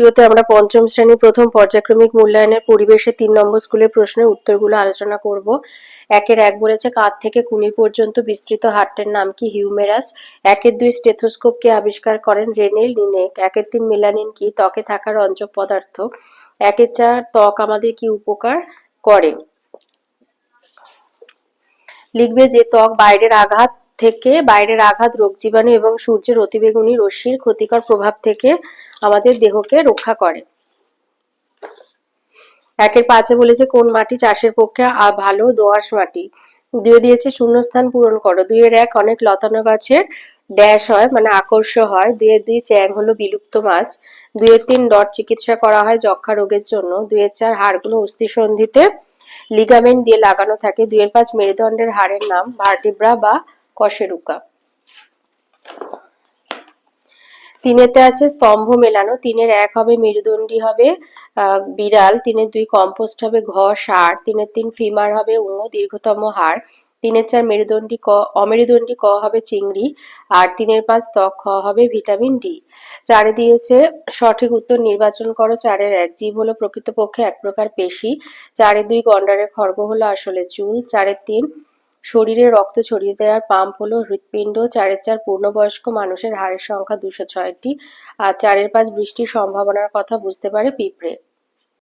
ভিডিওতে আমরা পঞ্চম শ্রেণি প্রথম পর্যায়ক্রমিক মূল্যায়নের পরিবেশে তিন নম্বর স্কুলের প্রশ্নের উত্তরগুলো আলোচনা করব। একের এক বলেছে, কাঁধ থেকে কুনি পর্যন্ত বিস্তৃত হাট্টের নাম কি হিউমেরাস? একের দুই স্টেথোস্কোপ কে আবিষ্কার করেন রেনেল লিনেক একের তিন মেলানিন কি ত্বকে থাকা রঞ্জক পদার্থ? একের চার, ত্বক আমাদের কি উপকার করে? লিখবে যে ত্বক বাইরের আঘাত থেকে বাইরের আঘাত, রোগ জীবাণু এবং সূর্যের অতিবেগুনি রশ্মির ক্ষতিকর প্রভাব থেকে আমাদের দেহকে রক্ষা করে। একের পাঁচে বলেছে, কোন মাটি চাষের পক্ষে ভালো? দোআঁশ মাটি। দুয়ে দিয়েছে, শূন্যস্থান পূরণ করো। দুইয়ের এক অনেক লতানো গাছের ড্যাশ হয় মানে আকর্ষ হয়। দুয়ের দুই চ্যাং হলো বিলুপ্ত মাছ। দুয়ের তিন ডট চিকিৎসা করা হয় যক্ষা রোগের জন্য। দুয়ের চার হাড়গুলো অস্থিসন্ধিতে লিগামেন্ট দিয়ে লাগানো থাকে। দুয়ের পাঁচ মেরুদণ্ডের হাড়ের নাম ভার্টিব্রা বা কশেরুকা। তিনেতে আছে স্তম্ভ মেলানো, তিনের এক হবে মেরুদণ্ডী হবে বিড়াল, তিনের দুই কম্পোস্ট হবে ঘ, সার, তিনের তিন ফিমার হবে ও দীর্ঘতম হাড়, তিনের চার মেরুদণ্ডী ক, অমেরুদণ্ডী ক হবে চিংড়ি, আর তিনের পাঁচ ত্বক খ হবে ভিটামিন ডি। চারে দিয়েছে, সঠিক উত্তর নির্বাচন করো, চারের এক, জীব হলো প্রকৃতপক্ষে এক প্রকার পেশি। চারে দুই গন্ডারের খর্গ হলো আসলে চুল, চারের তিন শরীরে রক্ত ছড়িয়ে দেওয়ার পাম্প হলো হৃৎপিণ্ড, চারের চার পূর্ণবয়স্ক মানুষের হাড়ের সংখ্যা দুশো ছয়টি, আর চারের পাঁচ বৃষ্টির সম্ভাবনার কথা বুঝতে পারে পিঁপড়ে।